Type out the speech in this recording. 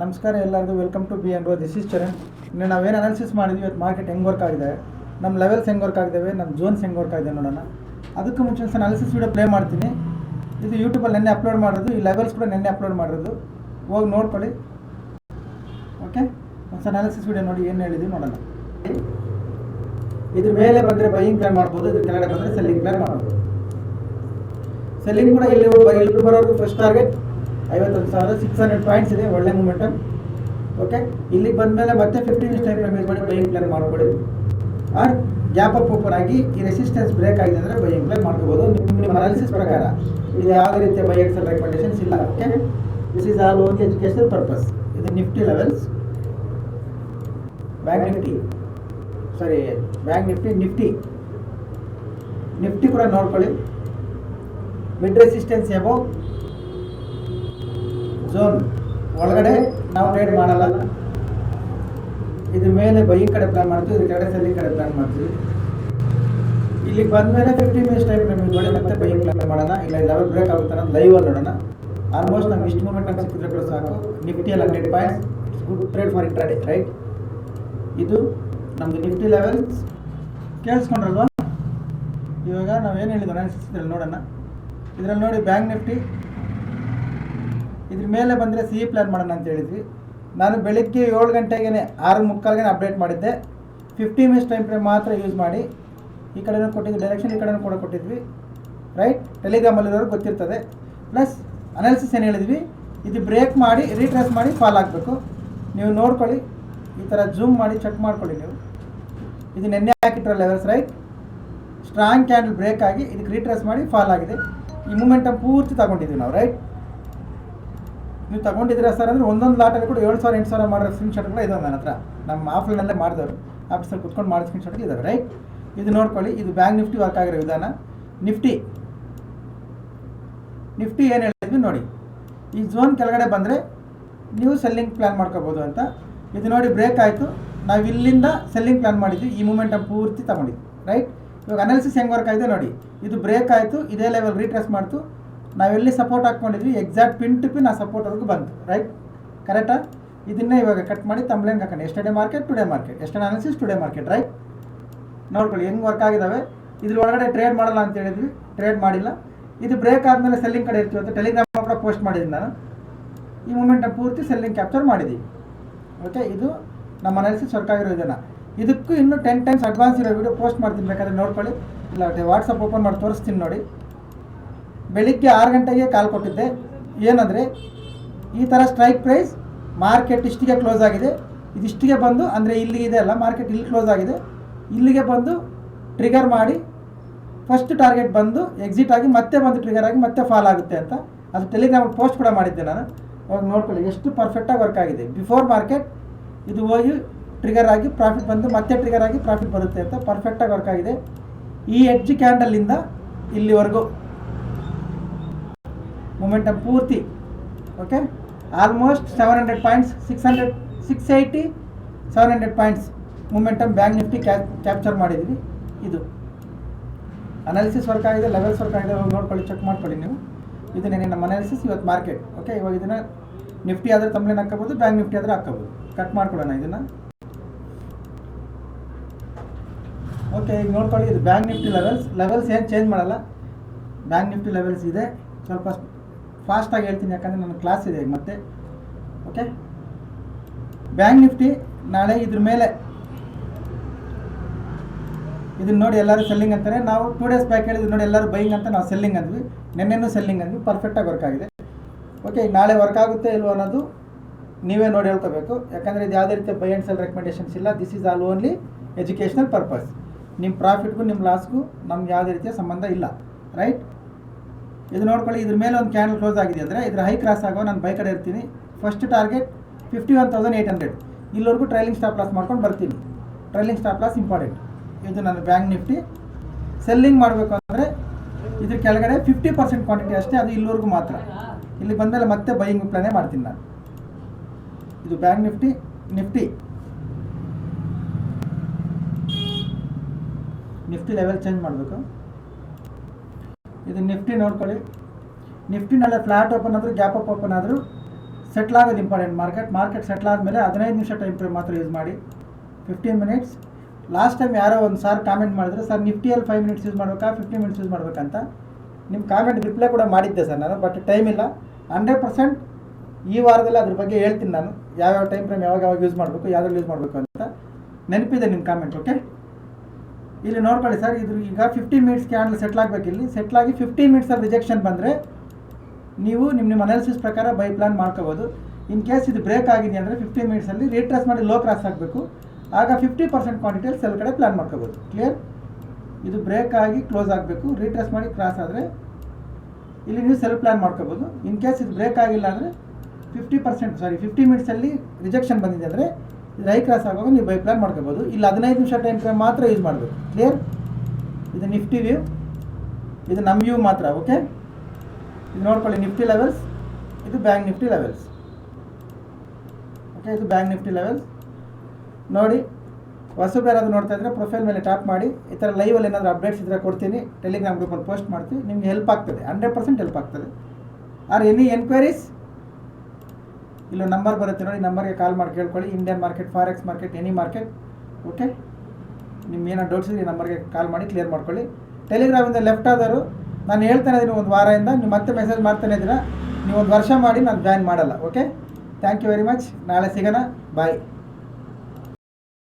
ನಮಸ್ಕಾರ ಎಲ್ಲರಿಗೂ welcome to B and this is Charan ಇನ್ನು ನಾವೇನು ಅನಾಲಿಸಿಸ್ ಮಾಡಿದ್ವಿ, ಇವತ್ತು ಮಾರ್ಕೆಟ್ ಹೆಂಗೆ ವರ್ಕ್ ಆಗಿದೆ ನಮ್ಮ ಲೆವೆಲ್ಸ್ ಹೆಂಗೆ ವರ್ಕ್ ಆಗಿದ್ದಾವೆ ನಮ್ಮ ಜೋನ್ಸ್ ಹೆಂಗೆ ವರ್ಕ್ ಆಗಿದೆ ನೋಡೋಣ. ಅದಕ್ಕೂ ಮುಂಚೆ ಒಂದು ಅನಾಲಿಸಿಸ್ ವೀಡಿಯೋ ಪ್ಲೇ ಮಾಡ್ತೀನಿ. ಇದು ಯೂಟ್ಯೂಬಲ್ಲಿ ನೆನ್ನೆ ಅಪ್ಲೋಡ್ ಮಾಡೋದು ಈ ಲೆವೆಲ್ಸ್ ಕೂಡ ನೆನ್ನೆ ಅಪ್ಲೋಡ್ ಮಾಡೋದು ಹೋಗಿ ನೋಡ್ಕೊಳ್ಳಿ. ಓಕೆ ಒಂದು ಅನಾಲಿಸಿಸ್ ವೀಡಿಯೋ ನೋಡಿ ಏನು ಹೇಳಿದ್ವಿ ನೋಡೋಣ. ಇದ್ರ ಮೇಲೆ ಬಂದರೆ ಬೈಯಿಂಗ್ ಪ್ಲಾನ್ ಮಾಡ್ಬೋದು, ಇದ್ರ ಕೆಳಗಡೆ ಬಂದರೆ ಸೆಲ್ಲಿಂಗ್ ಪ್ಲಾನ್ ಮಾಡ್ಬೋದು. ಸೆಲ್ಲಿಂಗ್ ಕೂಡ ಇಲ್ಲಿ ಇಲ್ಲಿ ಬರೋದು ಫಸ್ಟ್ ಟಾರ್ಗೆಟ್ ಐವತ್ತೊಂದು ಸಾವಿರ ಸಿಕ್ಸ್ ಹಂಡ್ರೆಡ್ ಪಾಯಿಂಟ್ಸ್ ಇದೆ, ಒಳ್ಳೆ ಮೂಮೆಂಟಮ್ ಓಕೆ ಇಲ್ಲಿಗೆ ಬಂದಮೇಲೆ ಮತ್ತೆ ಫಿಫ್ಟೀನ್ ಮಿನಿಟ್ಸ್ ಟೈಮ್ ಮಾಡಿ ಬೈಯಿಂಗ್ ಪ್ಲಾನ್ ಮಾಡ್ಕೊಳ್ಳಿ. ಆರ್ ಗ್ಯಾಪ್ ಅಪ್ ಓಪನ್ ಆಗಿ ಈ ರೆಸಿಸ್ಟೆನ್ಸ್ ಬ್ರೇಕ್ ಆಗಿದೆ ಅಂದರೆ ಬೈಯಿಂಗ್ ಪ್ಲಾನ್ ಮಾಡ್ಕೋಬೋದು. ನಿಮ್ಮ ಅನಾಲಿಸಿಸ್ ಪ್ರಕಾರ. ಇದು ಯಾವುದೇ ರೀತಿಯ ಬೈಯಿಂಗ್ ರೆಕಮೆಂಡೇಶನ್ಸ್ ಇಲ್ಲ. Okay this is all only education purpose ಇದು Nifty levels bank Nifty sorry bank Nifty Nifty Nifty ಕೂಡ ನೋಡ್ಕೊಳ್ಳಿ. ಮಿಡ್ ರೆಸಿಸ್ಟೆನ್ಸ್ ಎಬೋ ಝೋನ್ ಒಳಗಡೆ ನಾವು ಟ್ರೇಡ್ ಮಾಡಲ್ಲ. ಇದ್ರ ಮೇಲೆ ಬೈ ಕಡೆ ಪ್ಲಾನ್ ಮಾಡ್ತೀವಿ, ಇದ್ರ ಕಡೆ ಸಲ್ಲಿ ಕಡೆ ಪ್ಲಾನ್ ಮಾಡ್ತೀವಿ. ಇಲ್ಲಿಗೆ ಬಂದಮೇಲೆ ಫಿಫ್ಟಿ ಮಿನಿಟ್ಸ್ ಟೈಮ್ ನಮಗೆ ನೋಡಿ ಮತ್ತೆ ಬೈ ಪ್ಲಾನ್ ಮಾಡೋಣ, ಇಲ್ಲ ಲೆವೆಲ್ ಬ್ರೇಕ್ ಆಗುತ್ತೆ ಲೈವ್ ಅಲ್ಲಿ ನೋಡೋಣ. ಆಲ್ಮೋಸ್ಟ್ ನಮ್ಗೆ ಇಷ್ಟು ಮೂಮೆಂಟ್ ನಮ್ಗೆ ಸಿಕ್ಕಿದ್ರೆ ಕೂಡ ಸಾಕು. ನಿಫ್ಟಿಯಲ್ಲಿ hundred points good trade for intraday right ಇದು ನಮ್ಮದು ನಿಫ್ಟಿ ಲೆವೆಲ್ಸ್ ಕೇಳಿಸ್ಕೊಂಡ್ರಲ್ವಾ? ಇವಾಗ ನಾವೇನು ಇದ್ರಲ್ಲಿ ನೋಡೋಣ. ಇದರಲ್ಲಿ ನೋಡಿ ಬ್ಯಾಂಕ್ ನಿಫ್ಟಿ ಇದ್ರ ಮೇಲೆ ಬಂದರೆ ಸಿ ಪ್ಲಾನ್ ಮಾಡೋಣ ಅಂತ ಹೇಳಿದ್ವಿ. ನಾನು ಬೆಳಿಗ್ಗೆ ಏಳು ಗಂಟೆಗೆ ಆರು ಮುಕ್ಕಾಲ್ಗೆ ಅಪ್ಡೇಟ್ ಮಾಡಿದ್ದೆ. ಫಿಫ್ಟಿ ಮಿನಿಟ್ಸ್ ಟೈಮ್ ಫ್ರೇಮ್ ಮಾತ್ರ ಯೂಸ್ ಮಾಡಿ, ಈ ಕಡೆನೂ ಕೊಟ್ಟಿದ್ವಿ ಡೈರೆಕ್ಷನ್ ಈ ಕಡೆನೂ ಕೂಡ ಕೊಟ್ಟಿದ್ವಿ. ರೈಟ್ ಟೆಲಿಗ್ರಾಮಲ್ಲಿರೋರು ಗೊತ್ತಿರ್ತದೆ. ಪ್ಲಸ್ ಅನಾಲಿಸಿಸ್ ಏನು ಹೇಳಿದ್ವಿ? ಇದು ಬ್ರೇಕ್ ಮಾಡಿ ರೀಟ್ರೆಸ್ ಮಾಡಿ ಫಾಲ್ ಆಗಬೇಕು ನೀವು ನೋಡ್ಕೊಳ್ಳಿ. ಈ ಥರ ಜೂಮ್ ಮಾಡಿ ಚೆಕ್ ಮಾಡ್ಕೊಳ್ಳಿ ನೀವು. ಇದು ನೆನ್ನೆ ಹಾಕಿಟ್ಟಿರೋ levels right strong candle break ಆಗಿ ಇದಕ್ಕೆ ರೀಟ್ರೆಸ್ ಮಾಡಿ ಫಾಲ್ ಆಗಿದೆ. ಈ ಮೂಮೆಂಟಮ್ ಪೂರ್ತಿ ತಗೊಂಡಿದ್ದೀವಿ ನಾವು ರೈಟ್ ನೀವು ತಗೊಂಡಿದ್ರೆ ಸರ್ ಅಂದರೆ ಒಂದೊಂದು ಲಾಟಲ್ಲಿ ಕೂಡ ಏಳು ಸಾವಿರ, ಎಂಟು ಸಾವಿರ ಮಾಡೋ ಸ್ಕ್ರೀನ್ ಶಾಟ್ಗಳು ಇದಾವೆ ನನ್ನ ಹತ್ರ. ನಮ್ಮ ಆಫ್ಲೈನಲ್ಲೇ ಮಾಡಿದವರು. ಆಫೀಸಲ್ಲಿ ಕುತ್ಕೊಂಡು ಮಾಡೋ ಸ್ಕ್ರೀನ್ ಶಾಟ್ಗಳು ಇದಾವೆ ರೈಟ್ ಇದು ನೋಡ್ಕೊಳ್ಳಿ, ಇದು ಬ್ಯಾಂಕ್ ನಿಫ್ಟಿ ವರ್ಕ್ ಆಗಿರೋ ವಿಧಾನ. ನಿಫ್ಟಿ ನಿಫ್ಟಿ ಏನು ಹೇಳಿದ್ವಿ ನೋಡಿ. ಈ ಝೋನ್ ಕೆಳಗಡೆ ಬಂದರೆ ನೀವು ಸೆಲ್ಲಿಂಗ್ ಪ್ಲ್ಯಾನ್ ಮಾಡ್ಕೋಬೋದು ಅಂತ. ಇದು ನೋಡಿ ಬ್ರೇಕ್ ಆಯಿತು. ನಾವು ಇಲ್ಲಿಂದ ಸೆಲ್ಲಿಂಗ್ ಪ್ಲ್ಯಾನ್ ಮಾಡಿದ್ವಿ. ಈ ಮೂಮೆಂಟಮ್ ಪೂರ್ತಿ ತಗೊಂಡಿದ್ವಿ ರೈಟ್ ಇವಾಗ ಅನಾಲಿಸಿಸ್ ಹೆಂಗೆ ವರ್ಕ್ ಆಗಿದೆ ನೋಡಿ. ಇದು ಬ್ರೇಕ್ ಆಯಿತು. ಇದೇ ಲೆವೆಲ್ ರೀಟ್ರೆಸ್ ಮಾಡ್ತು. ನಾವೆಲ್ಲಿ ಸಪೋರ್ಟ್ ಹಾಕ್ಕೊಂಡಿದ್ವಿ ಎಕ್ಸಾಕ್ಟ್ ಪಿನ್ ಟು ಪಿನ್ ಆ ಸಪೋರ್ಟ್ವರೆಗೂ ಬಂತು ರೈಟ್ ಕರೆಕ್ಟಾ ಇದನ್ನೇ ಇವಾಗ ಕಟ್ ಮಾಡಿ ತಮ್ಲೇನ್ ಹಾಕೊಂಡು ಎಷ್ಟೇ ಮಾರ್ಕೆಟ್ ಟುಡೇ ಮಾರ್ಕೆಟ್ ಎಷ್ಟೇ ಅನಾಲಿಸಿಸ್ ಟುಡೇ ಮಾರ್ಕೆಟ್ ರೈಟ್ ನೋಡ್ಕೊಳ್ಳಿ, ಹೆಂಗೆ ವರ್ಕ್ ಆಗಿದ್ದಾವೆ ಇದ್ರ ಒಳಗಡೆ ಟ್ರೇಡ್ ಮಾಡಲ್ಲ ಅಂತ ಹೇಳಿದ್ವಿ ಟ್ರೇಡ್ ಮಾಡಿಲ್ಲ. ಇದು ಬ್ರೇಕ್ ಆದಮೇಲೆ ಸೆಲ್ಲಿಂಗ್ ಕಡೆ ಇರ್ತೀವಿ ಅಂತ ಟೆಲಿಗ್ರಾಮ್ ಕೂಡ ಪೋಸ್ಟ್ ಮಾಡಿದ್ದೀನಿ ನಾನು. ಈ ಮೂಮೆಂಟ್ ಪೂರ್ತಿ ಸೆಲ್ಲಿಂಗ್ ಕ್ಯಾಪ್ಚರ್ ಮಾಡಿದ್ದೀವಿ ಓಕೆ ಇದು ನಮ್ಮ ಅನಾಲಿಸಿಸ್ ವರ್ಕ್ ಆಗಿರೋ ಇದನ್ನ. ಇದಕ್ಕೂ ಇನ್ನೂ ಟೆನ್ ಟೈಮ್ಸ್ ಅಡ್ವಾನ್ಸ್ ಇರೋ ವಿಡಿಯೋ ಪೋಸ್ಟ್ ಮಾಡ್ತೀನಿ, ಬೇಕಾದ್ರೆ ನೋಡ್ಕೊಳ್ಳಿ. ಇಲ್ಲ ವಾಟ್ಸಪ್ ಓಪನ್ ಮಾಡಿ ತೋರಿಸ್ತೀನಿ ನೋಡಿ. ಬೆಳಿಗ್ಗೆ ಆರು ಗಂಟೆಗೆ ಕಾಲ್ ಕೊಟ್ಟಿದ್ದೆ. ಏನಂದರೆ, ಈ ಥರ ಸ್ಟ್ರೈಕ್ ಪ್ರೈಸ್ ಮಾರ್ಕೆಟ್ ಇಷ್ಟಿಗೆ ಕ್ಲೋಸ್ ಆಗಿದೆ. ಇದಿಷ್ಟಿಗೆ ಬಂದು, ಅಂದರೆ ಇಲ್ಲಿಗೆ ಇದೆ ಅಲ್ಲ ಮಾರ್ಕೆಟ್ ಇಲ್ಲಿ ಕ್ಲೋಸ್ ಆಗಿದೆ. ಇಲ್ಲಿಗೆ ಬಂದು ಟ್ರಿಗರ್ ಮಾಡಿ ಫಸ್ಟ್ ಟಾರ್ಗೆಟ್ ಬಂದು ಎಕ್ಸಿಟ್ ಆಗಿ ಮತ್ತೆ ಬಂದು ಟ್ರಿಗರ್ ಆಗಿ ಮತ್ತೆ ಫಾಲ್ ಆಗುತ್ತೆ ಅಂತ. ಅದು ಟೆಲಿಗ್ರಾಮ್ ಪೋಸ್ಟ್ ಕೂಡ ಮಾಡಿದ್ದೆ ನಾನು. ಅವಾಗ ನೋಡ್ಕೊಳ್ಳಿ, ಎಷ್ಟು ಪರ್ಫೆಕ್ಟಾಗಿ ವರ್ಕ್ ಆಗಿದೆ. ಬಿಫೋರ್ ಮಾರ್ಕೆಟ್ ಇದು ಹೋಗಿ ಟ್ರಿಗರ್ ಆಗಿ ಪ್ರಾಫಿಟ್ ಬಂದು ಮತ್ತೆ ಟ್ರಿಗರ್ ಆಗಿ ಪ್ರಾಫಿಟ್ ಬರುತ್ತೆ ಅಂತ ಪರ್ಫೆಕ್ಟಾಗಿ ವರ್ಕ್ ಆಗಿದೆ. ಈ ಎಡ್ಜ್ ಕ್ಯಾಂಡಲಿಂದ ಇಲ್ಲಿವರೆಗೂ. ಮೊಮೆಂಟಮ್ ಪೂರ್ತಿ. Okay almost seven hundred points six hundred six eighty seven hundred points momentum bank Nifty capture ಮಾಡಿದ್ವಿ ಇದು. ಅನಾಲಿಸಿಸ್ ವರ್ಕ್ ಆಗಿದೆ ಲೆವೆಲ್ಸ್ ವರ್ಕ್ ಆಗಿದೆ ನೋಡ್ಕೊಳ್ಳಿ ಚೆಕ್ ಮಾಡ್ಕೊಳ್ಳಿ ನೀವು. ಇದು ನೆನೆ ನಮ್ಮ ಅನಾಲಿಸಿಸ್ ಇವತ್ತು ಮಾರ್ಕೆಟ್ ಓಕೆ ಇವಾಗ ಇದನ್ನು ನಿಫ್ಟಿ ಆದರೆ ತಮ್ಮಲೇನು ಹಾಕೋಬೋದು ಬ್ಯಾಂಕ್ ನಿಫ್ಟಿ ಆದರೆ ಹಾಕೋಬೋದು ಕಟ್ ಮಾಡ್ಕೊಳ್ಳೋಣ ಇದನ್ನು. ಓಕೆ ಈಗ ನೋಡ್ಕೊಳ್ಳಿ, ಇದು ಬ್ಯಾಂಕ್ ನಿಫ್ಟಿ ಲೆವೆಲ್ಸ್ ಲೆವೆಲ್ಸ್ ಏನು ಚೇಂಜ್ ಮಾಡಲ್ಲ? ಬ್ಯಾಂಕ್ ನಿಫ್ಟಿ ಲೆವೆಲ್ಸ್ ಇದೆ. ಸ್ವಲ್ಪ ಫಾಸ್ಟಾಗಿ ಹೇಳ್ತೀನಿ ಯಾಕಂದರೆ ನನ್ನ ಕ್ಲಾಸ್ ಇದೆ ಮತ್ತೆ. ಓಕೆ ಬ್ಯಾಂಕ್ ನಿಫ್ಟಿ ನಾಳೆ ಇದ್ರ ಮೇಲೆ. ಇದನ್ನ ನೋಡಿ ಎಲ್ಲರೂ ಸೆಲ್ಲಿಂಗ್ ಅಂತಾರೆ. ನಾವು ಟೂ ಡೇಸ್ ಬ್ಯಾಕ್ ಹೇಳಿದ್ರು ನೋಡಿ ಎಲ್ಲರೂ ಬೈಯಿಂಗ್ ಅಂತ ನಾವು ಸೆಲ್ಲಿಂಗ್ ಅಂದ್ವಿ. ನಿನ್ನೆನೂ ಸೆಲ್ಲಿಂಗ್ ಅಂದ್ವಿ. ಪರ್ಫೆಕ್ಟಾಗಿ ವರ್ಕ್ ಆಗಿದೆ. ಓಕೆ ನಾಳೆ ವರ್ಕ್ ಆಗುತ್ತೆ ಇಲ್ವೋ ಅನ್ನೋದು ನೀವೇ ನೋಡಿ ಹೇಳ್ಕೋಬೇಕು. ಯಾಕಂದರೆ ಇದು ಯಾವುದೇ ರೀತಿ ಬೈ ಆ್ಯಂಡ್ ಸೆಲ್ ರೆಕಮೆಂಡೇಷನ್ಸ್ ಇಲ್ಲ. This is all only educational purpose ನಿಮ್ಮ ಪ್ರಾಫಿಟ್ಗೂ ನಿಮ್ಮ ಲಾಸ್ಗೂ ನಮ್ಗೆ ಯಾವುದೇ ರೀತಿಯ ಸಂಬಂಧ ಇಲ್ಲ. ರೈಟ್ ಇದು ನೋಡ್ಕೊಳ್ಳಿ, ಇದ್ರ ಮೇಲೆ ಒಂದು ಕ್ಯಾಂಡಲ್ ಕ್ಲೋಸ್ ಆಗಿದೆ ಅಂದರೆ ಇದ್ರ ಹೈ ಕ್ರಾಸ್ ಆಗೋ ನಾನು ಬೈ ಕಡೆ ಇರ್ತೀನಿ. First target fifty one thousand eight hundred ಇಲ್ಲಿವರೆಗೂ ಟ್ರೈಲಿಂಗ್ ಸ್ಟಾಪ್ ಲಾಸ್ ಮಾಡ್ಕೊಂಡು ಬರ್ತೀನಿ. ಟ್ರೈಲಿಂಗ್ ಸ್ಟಾಪ್ ಲಾಸ್ ಇಂಪಾರ್ಟೆಂಟ್ ಇದು ನನ್ನ ಬ್ಯಾಂಕ್ ನಿಫ್ಟಿ ಸೆಲ್ಲಿಂಗ್ ಮಾಡಬೇಕು ಅಂದರೆ ಇದ್ರ ಕೆಳಗಡೆ ಫಿಫ್ಟಿ ಪರ್ಸೆಂಟ್ ಕ್ವಾಂಟಿಟಿ ಅಷ್ಟೇ, ಅದು ಇಲ್ಲಿವರೆಗೂ ಮಾತ್ರ. ಇಲ್ಲಿ ಬಂದಮೇಲೆ ಮತ್ತೆ ಬೈಯಿಂಗ್ ಪ್ಲಾನೇ ಮಾಡ್ತೀನಿ ನಾನು. ಇದು bank Nifty Nifty Nifty level change ಮಾಡಬೇಕು. ಇದು ನಿಫ್ಟಿ ನೋಡ್ಕೊಳ್ಳಿ. ನಿಫ್ಟಿನಲ್ಲೇ ಫ್ಲಾಟ್ ಓಪನ್ ಆದರೂ ಗ್ಯಾಪ್ ಅಪ್ ಓಪನ್ ಆದರೂ ಸೆಟ್ಲ್ ಆಗೋದು ಇಂಪಾರ್ಟೆಂಟ್ ಮಾರ್ಕೆಟ್ ಮಾರ್ಕೆಟ್ ಸೆಟ್ಲ್ ಆದಮೇಲೆ ಹದಿನೈದು ನಿಮಿಷ ಟೈಮ್ ಫ್ರೇಮ್ ಮಾತ್ರ ಯೂಸ್ ಮಾಡಿ. ಫಿಫ್ಟೀನ್ ಮಿನಿಟ್ಸ್ ಲಾಸ್ಟ್ ಟೈಮ್ ಯಾರೋ ಒಂದು ಸಾರ್ ಕಾಮೆಂಟ್ ಮಾಡಿದ್ರೆ ಸರ್ ನಿಫ್ಟಿಯಲ್ಲಿ ಫೈವ್ ಮಿನಿಟ್ಸ್ ಯೂಸ್ ಮಾಡಬೇಕಾ? ಫಿಫ್ಟಿ ಮಿನಿಟ್ಸ್ ಯೂಸ್ ಮಾಡಬೇಕಂತ. ನಿಮ್ಮ ಕಾಮೆಂಟ್ ರಿಪ್ಲೈ ಕೂಡ ಮಾಡಿದ್ದೆ ಸರ್ ನಾನು ಬಟ್ ಟೈಮ್ ಇಲ್ಲ. ಹಂಡ್ರೆಡ್ ಪರ್ಸೆಂಟ್ ಈ ವಾರದಲ್ಲಿ ಅದ್ರ ಬಗ್ಗೆ ಹೇಳ್ತೀನಿ ನಾನು. ಯಾವ್ಯಾವ ಟೈಮ್ ಫ್ರೇಮ್ ಯಾವಾಗ ಯಾವಾಗ ಯೂಸ್ ಮಾಡಬೇಕು, ಯಾವ್ದ್ರಲ್ಲಿ ಯೂಸ್ ಮಾಡಬೇಕು ಅಂತ ನೆನಪಿದೆ ನಿಮ್ಮ ಕಾಮೆಂಟ್ ಓಕೆ ಇಲ್ಲಿ ನೋಡ್ಕೊಳ್ಳಿ ಸರ್, ಇದು ಈಗ ಫಿಫ್ಟಿ ಮಿನಿಟ್ಸ್ ಕ್ಯಾಂಡಲ್ ಸೆಟ್ಲ್ ಆಗಬೇಕು ಇಲ್ಲಿ. ಸೆಟ್ಲ್ ಆಗಿ ಫಿಫ್ಟಿ ಮಿನಿಟ್ಸಲ್ಲಿ ರಿಜೆಕ್ಷನ್ ಬಂದರೆ ನೀವು ನಿಮ್ಮ ನಿಮ್ಮ ಅನಾಲಿಸಿಸ್ ಪ್ರಕಾರ ಬೈ ಪ್ಲಾನ್ ಮಾಡ್ಕೋಬೋದು. ಇನ್ ಕೇಸ್ ಇದು ಬ್ರೇಕ್ ಆಗಿದೆ ಅಂದರೆ ಫಿಫ್ಟಿ ಮಿನಿಟ್ಸಲ್ಲಿ ರೀಟ್ರೆಸ್ ಮಾಡಿ ಲೋ ಕ್ರಾಸ್ ಆಗಬೇಕು ಆಗ ಫಿಫ್ಟಿ ಪರ್ಸೆಂಟ್ ಕ್ವಾಂಟಿಟಿಯಲ್ಲಿ ಸೆಲ್ ಕಡೆ ಪ್ಲಾನ್ ಮಾಡ್ಕೋಬೋದು. ಕ್ಲಿಯರ್ ಇದು ಬ್ರೇಕ್ ಆಗಿ ಕ್ಲೋಸ್ ಆಗಬೇಕು. ರೀಟ್ರೆಸ್ ಮಾಡಿ ಕ್ರಾಸ್ ಆದರೆ ಇಲ್ಲಿ ನೀವು ಸೆಲ್ ಪ್ಲಾನ್ ಮಾಡ್ಕೋಬೋದು. ಇನ್ ಕೇಸ್ ಇದು ಬ್ರೇಕ್ ಆಗಿಲ್ಲ ಅಂದರೆ ಫಿಫ್ಟಿ ಪರ್ಸೆಂಟ್ ಸಾರಿ ಫಿಫ್ಟಿ ಮಿನಿಟ್ಸಲ್ಲಿ ರಿಜೆಕ್ಷನ್ ಬಂದಿದೆ ಅಂದರೆ ಹೈ ಕ್ರಾಸ್ ಆಗುವಾಗ ನೀವು ಬೈ ಪ್ಲಾನ್ ಮಾಡ್ಕೋಬೋದು. ಇಲ್ಲಿ, ಹದಿನೈದು ನಿಮಿಷ ಟೈಮ್ ಫ್ರೇಮ್ ಮಾತ್ರ ಯೂಸ್ ಮಾಡಬೇಕು. ಕ್ಲಿಯರ್ ಇದು ನಿಫ್ಟಿ ವ್ಯೂ ಇದು ನಮ್ಮ ವ್ಯೂ ಮಾತ್ರ ಓಕೆ ಇದು ನೋಡ್ಕೊಳ್ಳಿ ನಿಫ್ಟಿ ಲೆವೆಲ್ಸ್ ಇದು ಬ್ಯಾಂಕ್ ನಿಫ್ಟಿ ಲೆವೆಲ್ಸ್ ಓಕೆ ಇದು ಬ್ಯಾಂಕ್ ನಿಫ್ಟಿ ಲೆವೆಲ್ಸ್ ನೋಡಿ ಹೊಸಬ್ರು ಯಾರಾದ್ರು ನೋಡ್ತಾ ಇದ್ರೆ ಪ್ರೊಫೈಲ್ ಮೇಲೆ ಟ್ಯಾಪ್ ಮಾಡಿ, ಈ ಥರ ಲೈವಲ್ಲಿ ಏನಾದರೂ ಅಪ್ಡೇಟ್ಸ್ ಇದ್ದರೆ ಕೊಡ್ತೀನಿ. ಟೆಲಿಗ್ರಾಮ್ ಗ್ರೂಪಲ್ಲಿ ಪೋಸ್ಟ್ ಮಾಡ್ತೀವಿ ನಿಮಗೆ ಹೆಲ್ಪ್ ಆಗ್ತದೆ. ಹಂಡ್ರೆಡ್ ಪರ್ಸೆಂಟ್ ಹೆಲ್ಪ್ ಆಗ್ತದೆ. ಆರ್ ಎನಿ ಎನ್ಕ್ವೈರೀಸ್ ಇಲ್ಲೊಂದು ನಂಬರ್ ಬರುತ್ತೆ ನೋಡಿ ನಂಬರ್ಗೆ ಕಾಲ್ ಮಾಡಿ ಕೇಳ್ಕೊಳ್ಳಿ. Indian market forex market any market okay ನಿಮ್ಮ ಏನೋ ಡೌಟ್ಸ್ ಇದ್ರೆ ಈ ನಂಬರ್ಗೆ ಕಾಲ್ ಮಾಡಿ ಕ್ಲಿಯರ್ ಮಾಡ್ಕೊಳ್ಳಿ. ಟೆಲಿಗ್ರಾಮಿಂದ ಲೆಫ್ಟ್ ಆದರೂ ನಾನು ಹೇಳ್ತಾನೆ ಇದ್ದೀನಿ ಒಂದು ವಾರದಿಂದ, ನೀವು ಮತ್ತೆ ಮೆಸೇಜ್ ಮಾಡ್ತಾನೆ ಇದ್ದೀರಾ. ನೀವು ಒಂದು ವರ್ಷ ಮಾಡಿ ನಾನು ಜಾಯಿನ್ ಮಾಡಲ್ಲ okay thank you very much ನಾಳೆ ಸಿಗೋಣ. ಬಾಯ್